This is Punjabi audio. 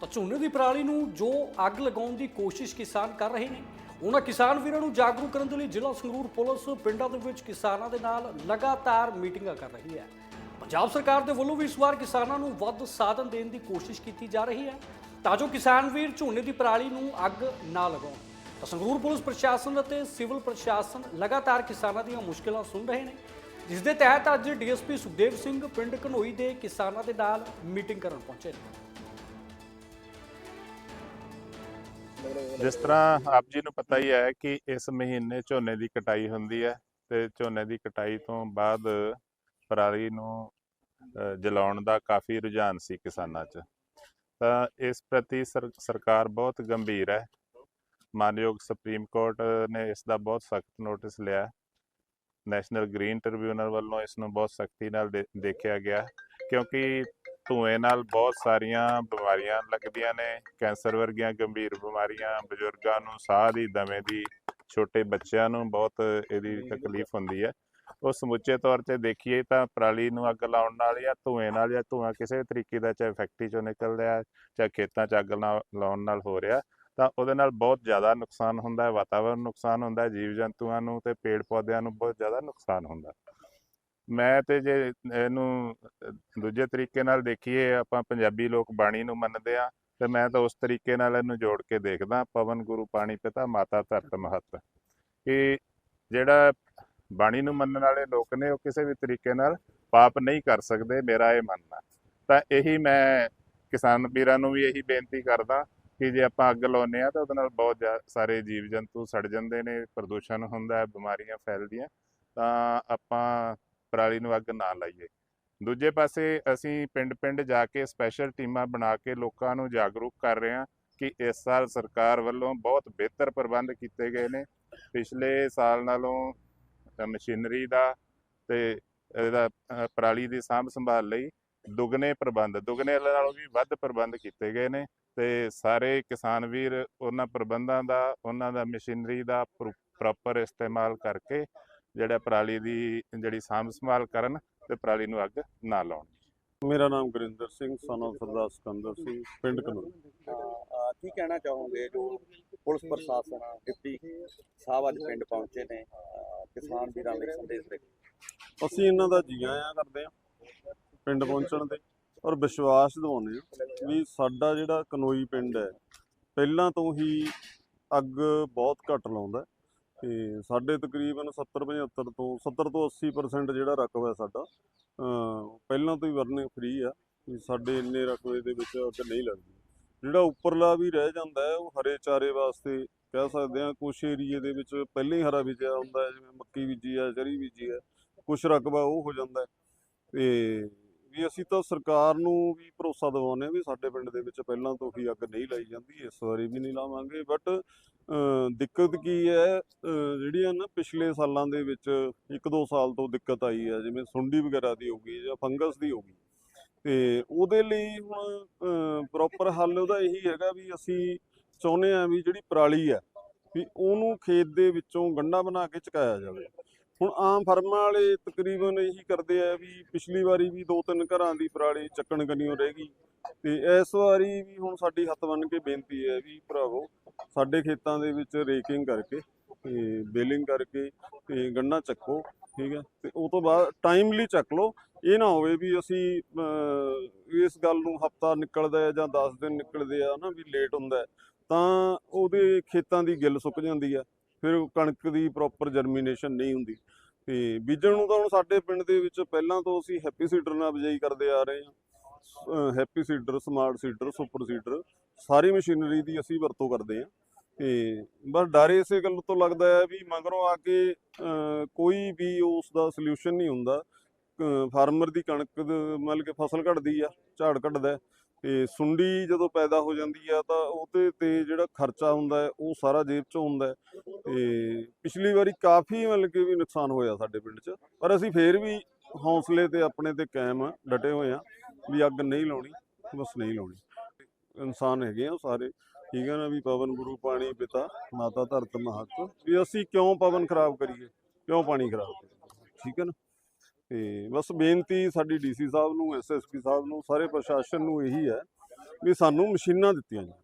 ਤਾਂ ਝੋਨੇ ਦੀ ਪਰਾਲੀ ਨੂੰ ਜੋ ਅੱਗ ਲਗਾਉਣ ਦੀ ਕੋਸ਼ਿਸ਼ ਕਿਸਾਨ ਕਰ ਰਹੇ ਨੇ, ਉਹਨਾਂ ਕਿਸਾਨ ਵੀਰਾਂ ਨੂੰ ਜਾਗਰੂਕ ਕਰਨ ਦੇ ਲਈ ਜ਼ਿਲ੍ਹਾ ਸੰਗਰੂਰ ਪੁਲਿਸ ਪਿੰਡਾਂ ਦੇ ਵਿੱਚ ਕਿਸਾਨਾਂ ਦੇ ਨਾਲ ਲਗਾਤਾਰ ਮੀਟਿੰਗਾਂ ਕਰ ਰਹੀ ਹੈ। ਪੰਜਾਬ ਸਰਕਾਰ ਦੇ ਵੱਲੋਂ ਵੀ ਇਸ ਵਾਰ ਕਿਸਾਨਾਂ ਨੂੰ ਵੱਧ ਸਾਧਨ ਦੇਣ ਦੀ ਕੋਸ਼ਿਸ਼ ਕੀਤੀ ਜਾ ਰਹੀ ਹੈ ਤਾਂ ਜੋ ਕਿਸਾਨ ਵੀਰ ਝੋਨੇ ਦੀ ਪਰਾਲੀ ਨੂੰ ਅੱਗ ਨਾ ਲਗਾਉਣ। ਤਾਂ ਸੰਗਰੂਰ ਪੁਲਿਸ ਪ੍ਰਸ਼ਾਸਨ ਅਤੇ ਸਿਵਲ ਪ੍ਰਸ਼ਾਸਨ ਲਗਾਤਾਰ ਕਿਸਾਨਾਂ ਦੀਆਂ ਮੁਸ਼ਕਲਾਂ ਸੁਣ ਰਹੇ ਨੇ। ਜਿਸ ਦੇ ਤਹਿਤ ਅੱਜ ਡੀਐਸਪੀ ਸੁਖਦੇਵ ਸਿੰਘ ਪਿੰਡ ਘਨੋਈ ਦੇ ਕਿਸਾਨਾਂ ਦੇ ਨਾਲ ਮੀਟਿੰਗ ਕਰਨ ਪਹੁੰਚੇ ਨੇ। ਜਿਸ ਤਰ੍ਹਾਂ ਆਪ ਜੀ ਨੂੰ ਪਤਾ ਹੀ ਹੈ ਕਿ ਇਸ ਮਹੀਨੇ ਝੋਨੇ ਦੀ ਕਟਾਈ ਹੁੰਦੀ ਹੈ ਤੇ ਝੋਨੇ ਦੀ ਕਟਾਈ ਤੋਂ ਬਾਅਦ ਪਰਾਲੀ ਨੂੰ ਜਲਾਉਣ ਦਾ ਕਾਫੀ ਰੁਝਾਨ ਸੀ ਕਿਸਾਨਾਂ 'ਚ। ਤਾਂ ਇਸ ਪ੍ਰਤੀ ਸਰ- ਸਰਕਾਰ ਬਹੁਤ ਗੰਭੀਰ ਹੈ। ਮਾਨਯੋਗ ਸੁਪਰੀਮ ਕੋਰਟ ਨੇ ਇਸ ਦਾ ਬਹੁਤ ਸਖਤ ਨੋਟਿਸ ਲਿਆ। ਨੈਸ਼ਨਲ ਗ੍ਰੀਨ ਟ੍ਰਿਬਿਊਨਲ ਵੱਲੋਂ ਇਸ ਨੂੰ ਬਹੁਤ ਸਖਤੀ ਨਾਲ ਦੇ- ਦੇਖਿਆ ਗਿਆ ਕਿਉਂਕਿ ਧੂਏ ਨਾਲ ਬਹੁਤ ਸਾਰੀਆਂ ਬਿਮਾਰੀਆਂ ਲੱਗਦੀਆਂ ਨੇ, ਕੈਂਸਰ ਵਰਗੀਆਂ ਗੰਭੀਰ ਬਿਮਾਰੀਆਂ, ਬਜ਼ੁਰਗਾਂ ਨੂੰ ਸਾਹ ਦੀ, ਦਮੇ ਦੀ, ਛੋਟੇ ਬੱਚਿਆਂ ਨੂੰ ਬਹੁਤ ਇਹਦੀ ਤਕਲੀਫ ਹੁੰਦੀ ਹੈ। ਉਹ ਸਮੁੱਚੇ ਤੌਰ ਤੇ ਦੇਖੀਏ ਤਾਂ ਪਰਾਲੀ ਨੂੰ ਅੱਗ ਲਾਉਣ ਨਾਲ ਜਾਂ ਧੂਏ ਨਾਲ ਜਾਂ ਧੂਆਂ ਕਿਸੇ ਤਰੀਕੇ ਦਾ ਚਾਹੇ ਫੈਕਟਰੀ ਚੋਂ ਨਿਕਲ ਰਿਹਾ, ਚਾਹੇ ਖੇਤਾਂ 'ਚ ਅੱਗ ਨਾਲ ਲਾਉਣ ਨਾਲ ਹੋ ਰਿਹਾ, ਤਾਂ ਉਹਦੇ ਨਾਲ ਬਹੁਤ ਜ਼ਿਆਦਾ ਨੁਕਸਾਨ ਹੁੰਦਾ ਹੈ, ਵਾਤਾਵਰਨ ਨੁਕਸਾਨ ਹੁੰਦਾ ਹੈ ਜੀਵ ਜੰਤੂਆਂ ਨੂੰ ਤੇ ਪੇੜ ਪੌਦਿਆਂ ਨੂੰ ਬਹੁਤ ਜ਼ਿਆਦਾ ਨੁਕਸਾਨ ਹੁੰਦਾ। ਮੈਂ ਤੇ ਜੇ ਇਹਨੂੰ ਦੂਜੇ ਤਰੀਕੇ ਨਾਲ ਦੇਖੀਏ, ਆਪਾਂ ਪੰਜਾਬੀ ਲੋਕ ਬਾਣੀ ਨੂੰ ਮੰਨਦੇ ਆ ਤੇ ਮੈਂ ਤਾਂ ਉਸ ਤਰੀਕੇ ਨਾਲ ਇਹਨੂੰ ਜੋੜ ਕੇ ਦੇਖਦਾ, ਪਵਨ ਗੁਰੂ ਪਾਣੀ ਪਿਤਾ, ਮਾਤਾ ਧਰਤ ਮਹਤ। ਕਿ ਜਿਹੜਾ ਬਾਣੀ ਨੂੰ ਮੰਨਣ ਵਾਲੇ ਲੋਕ ਨੇ, ਉਹ ਕਿਸੇ ਵੀ ਤਰੀਕੇ ਨਾਲ ਪਾਪ ਨਹੀਂ ਕਰ ਸਕਦੇ, ਮੇਰਾ ਇਹ ਮੰਨਣਾ ਤਾਂ ਇਹੀ ਮੈਂ ਕਿਸਾਨ ਵੀਰਾਂ ਨੂੰ ਵੀ ਇਹੀ ਬੇਨਤੀ ਕਰਦਾ ਕਿ ਜੇ ਆਪਾਂ ਅੱਗ ਲਾਉਂਦੇ ਆ ਤਾਂ ਉਹਦੇ ਨਾਲ ਬਹੁਤ ਜ਼ਿਆ- ਸਾਰੇ ਜੀਵ ਜੰਤੂ ਸੜ ਜਾਂਦੇ ਨੇ, ਪ੍ਰਦੂਸ਼ਣ ਹੁੰਦਾ ਹੈ, ਬਿਮਾਰੀਆਂ ਫੈਲਦੀਆਂ, ਤਾਂ ਆਪਾਂ ਪਰਾਲੀ ਨੂੰ ਅੱਗ ਨਾ ਲਾਈਏ। ਦੂਜੇ ਪਾਸੇ ਅਸੀਂ ਪਿੰਡ-ਪਿੰਡ ਜਾ ਕੇ ਸਪੈਸ਼ਲ ਟੀਮਾਂ ਬਣਾ ਕੇ ਲੋਕਾਂ ਨੂੰ ਜਾਗਰੂਕ ਕਰ ਰਹੇ ਹਾਂ ਕਿ ਇਸ ਸਾਲ ਸਰਕਾਰ ਵੱਲੋਂ ਬਹੁਤ ਬਿਹਤਰ ਪ੍ਰਬੰਧ ਕੀਤੇ ਗਏ ਨੇ। ਪਿਛਲੇ ਸਾਲ ਨਾਲੋਂ ਮਸ਼ੀਨਰੀ ਦਾ ਤੇ ਇਹਦਾ ਪਰਾਲੀ ਦੀ ਸਾਂਭ ਸੰਭਾਲ ਲਈ ਦੁੱਗਣੇ ਪ੍ਰਬੰਧ, ਦੁੱਗਣੇ ਨਾਲੋਂ ਵੀ ਵੱਧ ਪ੍ਰਬੰਧ ਕੀਤੇ ਗਏ ਨੇ ਤੇ ਸਾਰੇ ਕਿਸਾਨ ਵੀਰ ਉਹਨਾਂ ਪ੍ਰਬੰਧਾਂ ਦਾ, ਉਹਨਾਂ ਦਾ ਮਸ਼ੀਨਰੀ ਦਾ ਪ੍ਰੋਪਰ ਇਸਤੇਮਾਲ ਕਰਕੇ ਜਿਹੜਾ ਪਰਾਲੀ ਦੀ ਜਿਹੜੀ ਸਾਂਭ ਸੰਭਾਲ ਕਰਨ ਤੇ ਪਰਾਲੀ ਨੂੰ ਅੱਗ ਨਾ ਲਾਉਣ। ਮੇਰਾ ਨਾਮ ਗੁਰਿੰਦਰ ਸਿੰਘ ਸਨ ਸਰਦਾਰ ਸਿਕੰਦਰ ਸਿੰਘ ਪਿੰਡ ਕਨੂਰ। ਕੀ ਕਹਿਣਾ ਚਾਹੋਗੇ ਜੋ ਪੁਲਿਸ ਪ੍ਰਸ਼ਾਸਨ ਡਿਪਟੀ ਸਾਹਿਬ ਅੱਜ ਪਿੰਡ ਪਹੁੰਚੇ ਨੇ ਕਿਸਾਨ ਵੀਰਾਂ ਲਈ ਸੰਦੇਸ਼ ਦੇ ਅਸੀਂ ਇਹਨਾਂ ਦਾ ਜੀ ਆਇਆਂ ਕਰਦੇ ਹਾਂ ਪਿੰਡ ਪਹੁੰਚਣ ਤੇ ਔਰ ਵਿਸ਼ਵਾਸ ਦਿਵਾਉਂਦੇ ਹਾਂ ਵੀ ਸਾਡਾ ਜਿਹੜਾ ਕਨੋਈ ਪਿੰਡ ਹੈ ਪਹਿਲਾਂ ਤੋਂ ਹੀ ਅੱਗ ਬਹੁਤ ਘੱਟ ਲਾਉਂਦਾ ਤੇ ਸਾਡੇ ਤਕਰੀਬਨ 70 75 ਤੋਂ 70 ਤੋਂ 80% ਜਿਹੜਾ ਰਕਬਾ ਸਾਡਾ ਪਹਿਲਾਂ ਤੋਂ ਹੀ ਵਰਨੇ ਫ੍ਰੀ ਆ, ਵੀ ਸਾਡੇ ਇੰਨੇ ਰਕਬੇ ਦੇ ਵਿੱਚ ਅੱਗ ਨਹੀਂ ਲੱਗਦੀ। ਜਿਹੜਾ ਉੱਪਰਲਾ ਵੀ ਰਹਿ ਜਾਂਦਾ ਉਹ ਹਰੇ ਚਾਰੇ ਵਾਸਤੇ ਕਹਿ ਸਕਦੇ ਹਾਂ, ਕੁਛ ਏਰੀਏ ਦੇ ਵਿੱਚ ਪਹਿਲਾਂ ਹੀ ਹਰਾ ਬੀਜਿਆ ਹੁੰਦਾ ਜਿਵੇਂ ਮੱਕੀ ਬੀਜੀ ਹੈ ਚਰੀ ਬੀਜੀ ਹੈ, ਕੁਛ ਰਕਬਾ ਉਹ ਹੋ ਜਾਂਦਾ ਹੈ। ਤੇ ਵੀ ਅਸੀਂ ਤਾਂ ਸਰਕਾਰ ਨੂੰ ਵੀ ਭਰੋਸਾ ਦਿਵਾਉਂਦੇ ਹਾਂ ਵੀ ਸਾਡੇ ਪਿੰਡ ਦੇ ਵਿੱਚ ਪਹਿਲਾਂ ਤੋਂ ਹੀ ਅੱਗ ਨਹੀਂ ਲਾਈ ਜਾਂਦੀ, ਇਸ ਵਾਰੀ ਵੀ ਨਹੀਂ ਲਾਵਾਂਗੇ ਬਟ ਦਿੱਕਤ ਕੀ ਹੈ? ਜਿਹੜੀਆਂ ਨਾ ਪਿਛਲੇ ਸਾਲਾਂ ਦੇ ਵਿੱਚ ਇੱਕ ਦੋ ਸਾਲ ਤੋਂ ਦਿੱਕਤ ਆਈ ਹੈ, ਜਿਵੇਂ ਸੁੰਡੀ ਵਗੈਰਾ ਦੀ ਹੋ ਗਈ ਜਾਂ ਫੰਗਸ ਦੀ ਹੋ ਗਈ। ਤੇ ਉਹਦੇ ਲਈ ਹੁਣ ਪ੍ਰੋਪਰ ਹੱਲ ਉਹਦਾ ਇਹੀ ਹੈਗਾ ਵੀ ਅਸੀਂ ਚਾਹੁੰਦੇ ਹਾਂ ਵੀ ਜਿਹੜੀ ਪਰਾਲੀ ਹੈ, ਵੀ ਉਹਨੂੰ ਖੇਤ ਦੇ ਵਿੱਚੋਂ ਗੰਢਾ ਬਣਾ ਕੇ ਚਕਾਇਆ ਜਾਵੇ। ਹੁਣ ਆਮ ਫਰਮਾਂ ਵਾਲੇ ਤਕਰੀਬਨ ਇਹੀ ਕਰਦੇ ਆ ਵੀ ਪਿਛਲੀ ਵਾਰੀ ਵੀ ਦੋ ਤਿੰਨ ਘਰਾਂ ਦੀ ਪਰਾਲੀ ਚੱਕਣ ਕੰਨਿਓ ਰਹਿ ਗਈ। ਤੇ ਇਸ ਵਾਰੀ ਵੀ ਹੁਣ ਸਾਡੀ ਹੱਥ ਬੰਨ ਕੇ ਬੇਨਤੀ ਹੈ ਵੀ ਭਰਾਵੋ ਸਾਡੇ ਖੇਤਾਂ ਦੇ ਵਿੱਚ ਰੇਕਿੰਗ ਕਰਕੇ ਤੇ ਬੇਲਿੰਗ ਕਰਕੇ ਤੇ ਗੰਨਾ ਚੱਕੋ, ਠੀਕ ਹੈ? ਤੇ ਉਹ ਤੋਂ ਬਾਅਦ ਟਾਈਮਲੀ ਚੱਕ ਲਓ। ਇਹ ਨਾ ਹੋਵੇ ਵੀ ਅਸੀਂ ਇਸ ਗੱਲ ਨੂੰ ਹਫਤਾ ਨਿਕਲਦਾ ਹੈ ਜਾਂ 10 ਦਿਨ ਨਿਕਲਦੇ ਆ ਨਾ ਵੀ ਲੇਟ ਹੁੰਦਾ ਤਾਂ ਉਹਦੇ ਖੇਤਾਂ ਦੀ ਗਿੱਲ ਸੁੱਕ ਜਾਂਦੀ ਆ ਫਿਰ ਕਣਕ ਦੀ ਪ੍ਰੋਪਰ ਜਰਮੀਨੇਸ਼ਨ ਨਹੀਂ ਹੁੰਦੀ। ਤੇ ਬੀਜਣ ਨੂੰ ਤਾਂ ਹੁਣ ਸਾਡੇ ਪਿੰਡ ਦੇ ਵਿੱਚ ਪਹਿਲਾਂ ਤੋਂ ਅਸੀਂ ਹੈਪੀ ਸੀਡਰ ਨਾਲ ਬਿਜਾਈ ਕਰਦੇ ਆ ਰਹੇ ਹਾਂ। Happy seeder smart seeder super seeder ਸਾਰੀ ਮਸ਼ੀਨਰੀ ਦੀ ਅਸੀਂ ਵਰਤੋਂ ਕਰਦੇ ਹਾਂ। ਤੇ ਬਸ ਡਰ ਇਸੇ ਗੱਲ ਤੋਂ ਲੱਗਦਾ ਹੈ ਵੀ ਮਗਰੋਂ ਆ ਕੇ ਕੋਈ ਵੀ ਉਸ ਦਾ ਸੋਲੂਸ਼ਨ ਨਹੀਂ ਹੁੰਦਾ। ਫਾਰਮਰ ਦੀ ਕਣਕ ਮਤਲਬ ਕਿ ਫਸਲ ਘਟਦੀ ਆ ਝਾੜ ਘਟਦਾ ਹੈ, ਤੇ ਸੁੰਡੀ ਜਦੋਂ ਪੈਦਾ ਹੋ ਜਾਂਦੀ ਆ ਤਾਂ ਉਹਦੇ ਤੇ ਜਿਹੜਾ ਖਰਚਾ ਹੁੰਦਾ ਹੈ ਉਹ ਸਾਰਾ ਜੇਬ ਚੋਂ ਹੁੰਦਾ ਹੈ। ਤੇ ਪਿਛਲੀ ਵਾਰੀ ਕਾਫੀ ਮਤਲਬ ਕਿ ਵੀ ਨੁਕਸਾਨ ਹੋਇਆ ਸਾਡੇ ਪਿੰਡ 'ਚ। ਪਰ ਅਸੀਂ ਫੇਰ ਵੀ ਹੌਸਲੇ ਤੇ ਆਪਣੇ ਤੇ ਕਾਇਮ ਡਟੇ ਹੋਏ ਆ ਵੀ ਅੱਗ ਨਹੀਂ ਲਾਉਣੀ, ਬਸ ਨਹੀਂ ਲਾਉਣੀ। ਇਨਸਾਨ ਹੈਗੇ ਆ ਸਾਰੇ। ਠੀਕ ਹੈ ਨਾ ਵੀ ਪਵਨ, ਗੁਰੂ, ਪਾਣੀ, ਪਿਤਾ, ਮਾਤਾ, ਧਰਤ, ਮਹਤ। ਵੀ ਅਸੀਂ ਕਿਉਂ ਪਵਨ ਖਰਾਬ ਕਰੀਏ? ਕਿਉਂ ਪਾਣੀ ਖਰਾਬ ਕਰੀਏ? ਠੀਕ ਹੈ ਨਾ? ਤੇ ਬਸ ਬੇਨਤੀ ਸਾਡੀ ਡੀਸੀ ਸਾਹਿਬ ਨੂੰ ਐਸਐਸਪੀ ਸਾਹਿਬ ਨੂੰ, ਸਾਰੇ ਪ੍ਰਸ਼ਾਸਨ ਨੂੰ ਇਹੀ ਹੈ ਵੀ ਸਾਨੂੰ ਮਸ਼ੀਨਾਂ ਦਿੱਤੀਆਂ ਜਾਣ।